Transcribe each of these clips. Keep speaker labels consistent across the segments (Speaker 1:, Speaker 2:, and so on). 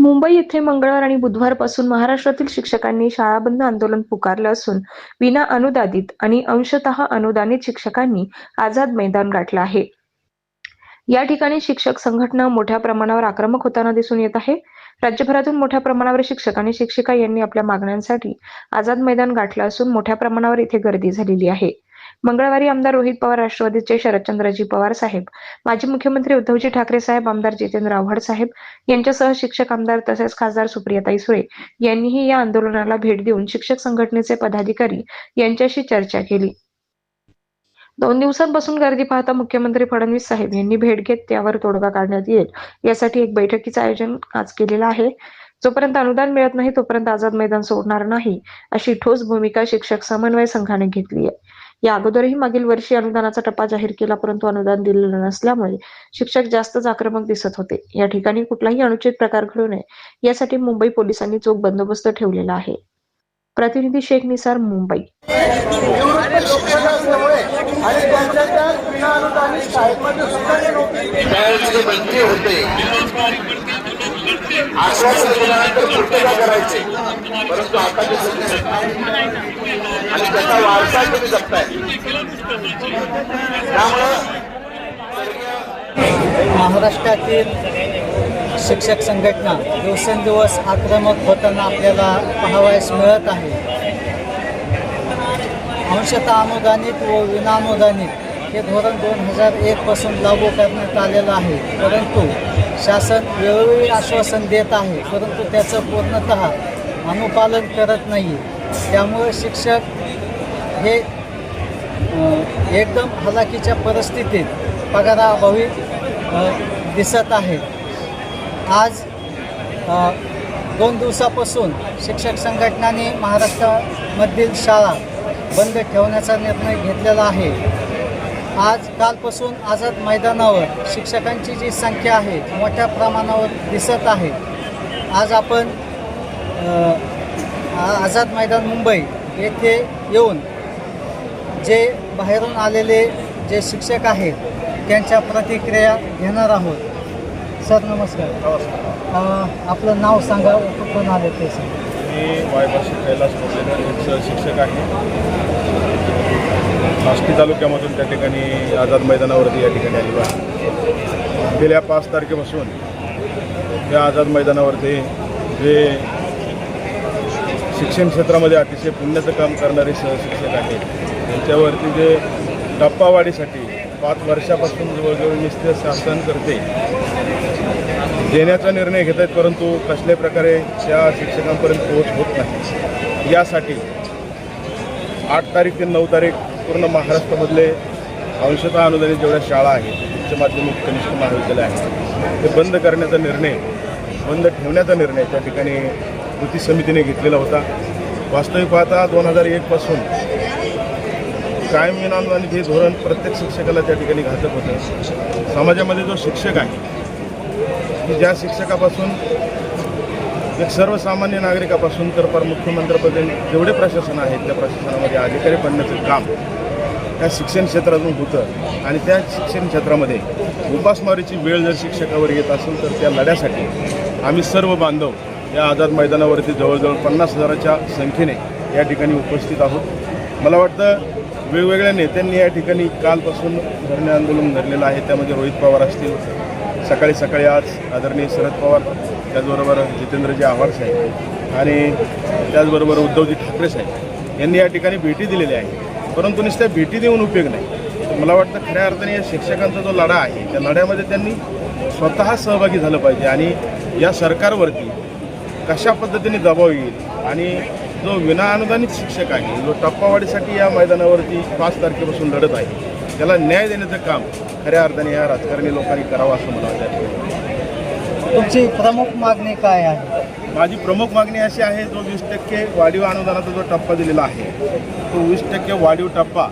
Speaker 1: मुंबई येथे मंगळवार आणि बुधवारपासून महाराष्ट्रातील शिक्षकांनी शाळा बंद आंदोलन पुकारलं असून विना अनुदानित आणि अंशतः अनुदानित शिक्षकांनी आझाद मैदान गाठलं आहे. या ठिकाणी शिक्षक संघटना मोठ्या प्रमाणावर आक्रमक होताना दिसून येत आहे. राज्यभरातून मोठ्या प्रमाणावर शिक्षक आणि शिक्षिका यांनी आपल्या मागण्यांसाठी आझाद मैदान गाठलं असून मोठ्या प्रमाणावर इथे गर्दी झालेली आहे. मंगळवारी आमदार रोहित पवार राष्ट्रवादीचे शरदचंद्रजी पवार साहेब माजी मुख्यमंत्री उद्धवजी ठाकरे साहेब आमदार जितेंद्र आव्हाड साहेब यांच्यासह शिक्षक आमदार तसेच खासदार सुप्रियाताई सुळे यांनीही या आंदोलनाला भेट देऊन शिक्षक संघटनेचे पदाधिकारी यांच्याशी चर्चा केली. दोन दिवसांपासून गर्दी पाहता मुख्यमंत्री फडणवीस साहेब यांनी भेट घेत त्यावर तोडगा काढण्यात येईल यासाठी एक बैठकीचं आयोजन आज केलेलं आहे. जोपर्यंत अनुदान मिळत नाही तोपर्यंत आझाद मैदान सोडणार नाही अशी ठोस भूमिका शिक्षक समन्वय संघाने घेतली आहे. या अगोदरही मागील वर्षी अनुदानाचा टप्पा जाहीर केला परंतु अनुदान दिलेलं नसल्यामुळे शिक्षक जास्तच आक्रमक दिसत होते. या ठिकाणी कुठलाही अनुचित प्रकार घडू नये यासाठी मुंबई पोलिसांनी चोख बंदोबस्त ठेवलेला आहे. प्रतिनिधी शेख निसार मुंबई.
Speaker 2: निवृत्त लोकप्रजा असल्यामुळे आणि त्यांच्या त्या विना अनुदानित शाळेमध्ये सुद्धा ते नोकरी
Speaker 3: त्यावेळेस बंदी होते. आश्वासन दिल्यानंतर पूर्तता करायचे परंतु आता ते सत्य नाही. आणि त्याचा वारसा तुम्ही जगताय त्यामुळं
Speaker 4: महाराष्ट्रातील शिक्षक संघटना दिवसेंदिवस आक्रमक होताना आपल्याला पाहावयास मिळत आहे अंशतः अनुदानित व विनानुदानित हे धोरण दोन हजार एकपासून लागू करण्यात आलेलं आहे परंतु शासन वेळोवेळी आश्वासन देत आहे परंतु त्याचं पूर्णतः अनुपालन करत नाही त्यामुळे शिक्षक हे एकदम हलाखीच्या परिस्थितीत पगाराअभावी दिसत आहेत आज दोन दिवसापासून शिक्षक संघटनाने महाराष्ट्रामधील शाळा बंद ठेवण्याचा निर्णय घेतलेला आहे. आज कालपासून आझाद मैदानावर शिक्षकांची जी संख्या आहे मोठ्या प्रमाणावर दिसत आहे. आज आपण आझाद मैदान मुंबई येथे येऊन जे बाहेरून आलेले जे शिक्षक आहेत त्यांच्या प्रतिक्रिया घेणार आहोत. सर नमस्कार. आपलं नाव सांगा कुठून आले ते? सांगा
Speaker 5: मी कैलास मोठे शिक्षक आहे. आष्टी तालुक्यामधून त्या ठिकाणी आझाद मैदानावरती या ठिकाणी आलेलो आहे. गेल्या पाच तारखेपासून या आझाद मैदानावरती जे शिक्षण क्षेत्रामध्ये अतिशय पुण्याचं काम करणारे सहशिक्षक आहेत त्यांच्यावरती जे टप्पावाढीसाठी पाच वर्षापासून जवळजवळ निश्चित शासन करते देण्याचा निर्णय घेत आहेत परंतु कसल्याही प्रकारे त्या शिक्षकांपर्यंत पोहोच होत नाही. यासाठी आठ तारीख ते नऊ तारीख पूर्ण महाराष्ट्रामधले अंशतः अनुदानित जेवढ्या शाळा आहेत उच्च माध्यमिक कनिष्ठ महाविद्यालय आहेत ते बंद करण्याचा निर्णय बंद ठेवण्याचा निर्णय त्या ठिकाणी कृती समितीने घेतलेला होता. वास्तविक पाहता दोन हजार एकपासून कायम विनानुदानित हे धोरण प्रत्येक शिक्षकाला त्या ठिकाणी घातक होतं. समाजामध्ये जो शिक्षक आहे की ज्या शिक्षकापासून तर सर्वसामान्य नागरिकापासून तर पर मुख्यमंत्र्यापर्यंत जेवढे प्रशासन आहेत त्या प्रशासनामध्ये अधिकारी बनण्याचं काम त्या शिक्षण क्षेत्रातून होतं. आणि त्या शिक्षण क्षेत्रामध्ये उपासमारीची वेळ जर शिक्षकावर येत असेल तर त्या लढ्यासाठी आम्ही सर्व बांधव या आझाद मैदानावरती जवळजवळ पन्नास हजाराच्या संख्येने या ठिकाणी उपस्थित आहोत. मला वाटतं वेगवेगळ्या नेत्यांनी या ठिकाणी कालपासून धरणे आंदोलन धरलेलं आहे. त्यामध्ये रोहित पवार असतील. सकाळी सकाळी आज आदरणीय शरद पवार त्याचबरोबर जितेंद्रजी आव्हाड साहेब आणि त्याचबरोबर उद्धवजी ठाकरे साहेब यांनी या ठिकाणी भेटी दिलेल्या आहेत. परंतु नुसत्या भेटी देऊन उपयोग नाही. मला वाटतं खऱ्या अर्थाने या शिक्षकांचा जो लढा आहे त्या लढ्यामध्ये त्यांनी स्वतः सहभागी झालं पाहिजे आणि या सरकारवरती कशा पद्धतीने दबाव येईल आणि जो विनाअनुदानित शिक्षक आहे जो टप्पावाढीसाठी या मैदानावरती पाच तारखेपासून लढत आहे त्याला न्याय देण्याचं काम खऱ्या अर्थाने या राजकारणी लोकांनी करावं असं मला वाटतं.
Speaker 4: तुमची प्रमुख मागणी काय आहे?
Speaker 5: माझी प्रमुख मागणी अशी आहे जो वीस टक्के वाढीव अनुदानाचा जो टप्पा दिलेला आहे तो वीस टक्के वाढीव टप्पा.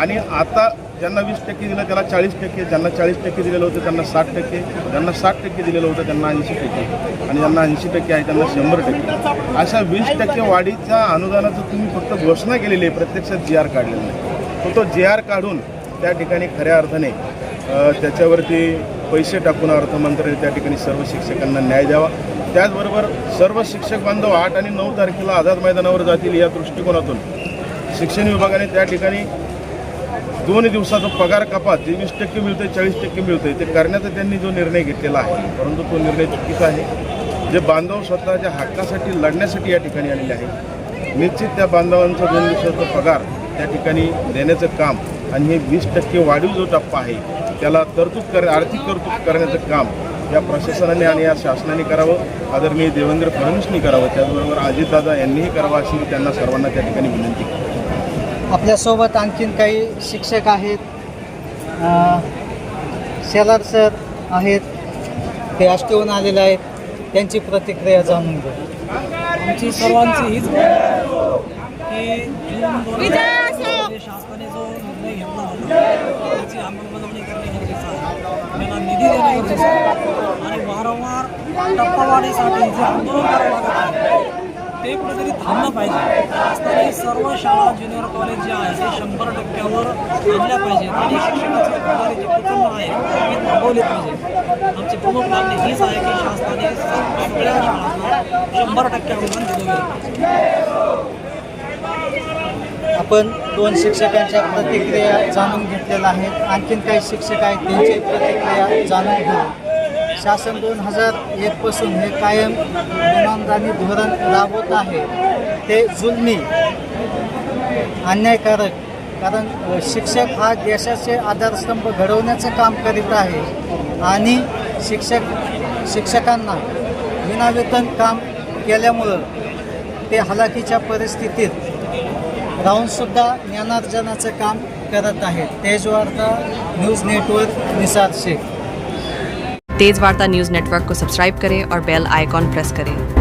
Speaker 5: आणि आता ज्यांना वीस टक्के दिलं त्याला चाळीस टक्के ज्यांना चाळीस टक्के दिलेलं होतं त्यांना साठ टक्के ज्यांना साठ टक्के दिलेलं होतं त्यांना ऐंशी टक्के. आणि ज्यांना ऐंशी टक्के आहे त्यांना शंभर टक्के. अशा वीस टक्के वाढीच्या अनुदानाचं तुम्ही फक्त घोषणा केलेली आहे प्रत्यक्षात जी आर काढलेला नाही. तो तो जी आर काढून त्या ठिकाणी खऱ्या अर्थाने त्याच्यावरती पैसे टाकून अर्थमंत्र्यांनी त्या ठिकाणी सर्व शिक्षकांना न्याय द्यावा. त्याचबरोबर सर्व शिक्षक बांधव आठ आणि नऊ तारखेला आझाद मैदानावर जातील या दृष्टिकोनातून. शिक्षण विभागाने त्या ठिकाणी दोन दिवसाचा पगार कपात जे वीस टक्के मिळते चाळीस टक्के मिळते ते करण्याचा त्यांनी जो निर्णय घेतलेला आहे परंतु तो निर्णय चुकीचा आहे. जे बांधव स्वतःच्या हक्कासाठी लढण्यासाठी या ठिकाणी आलेले आहेत निश्चित त्या बांधवांचा दोन दिवसाचा पगार त्या ठिकाणी देण्याचं काम आणि हे वीस टक्के वाढीव जो टप्पा आहे त्याला तरतूद कर आर्थिक तरतूद करण्याचं काम या प्रशासनाने आणि या शासनाने करावं. आदरणीय देवेंद्र फडणवीसनी करावं. त्याचबरोबर अजितदादा यांनीही करावं अशी मी त्यांना सर्वांना त्या ठिकाणी विनंती
Speaker 4: आपल्यासोबत आणखीन काही शिक्षक आहेत. अ, शेलार सर आहेत. ते आष्टीहून आलेले आहेत. त्यांची प्रतिक्रिया जाणून घ्या
Speaker 6: आमची सर्वांची हीच की जून दोन हजार शासनाने जो त्याची अंमलबजावणी करणे गरजेचं आहे. त्यांना निधी देणे गरजेचं आहे. आणि वारंवार टप्पावाढीसाठी जे आंदोलन करावं लागत आहे ते कुठेतरी थांबलं पाहिजे. शासनाने सर्व शाळा ज्युनियर कॉलेज जे आहे ते शंभर टक्क्यावर आणल्या पाहिजे आणि शिक्षणाचे प्रकारे जे कुटुंब आहे ते थांबवले पाहिजे आमची प्रमुख मागणी हीच आहे की शासनाने सगळ्या शाळांना शंभर टक्के अनुदान दिलं गेलं पाहिजे.
Speaker 4: आपण दोन शिक्षकांच्या प्रतिक्रिया जाणून घेतलेल्या आहेत. आणखीन काही शिक्षक आहेत त्यांची प्रतिक्रिया जाणून घेऊ. शासन दोन हजार एकपासून हे कायम इनामदानी धोरण राबवत आहे. ते जुलमी अन्यायकारक कारण शिक्षक हा देशाचे आधारस्तंभ घडवण्याचं काम करीत आहे आणि शिक्षक शिक्षकांना विनावेतन काम केल्यामुळं ते हलाखीच्या परिस्थितीत राहूनसुद्धा ज्ञानार्जनाचं काम करत आहेत. तेज वार्ता न्यूज नेटवर्क निसार शेख.
Speaker 7: तेज वार्ता न्यूज़ नेटवर्क को सब्सक्राइब करें और बेल आइकॉन प्रेस करें।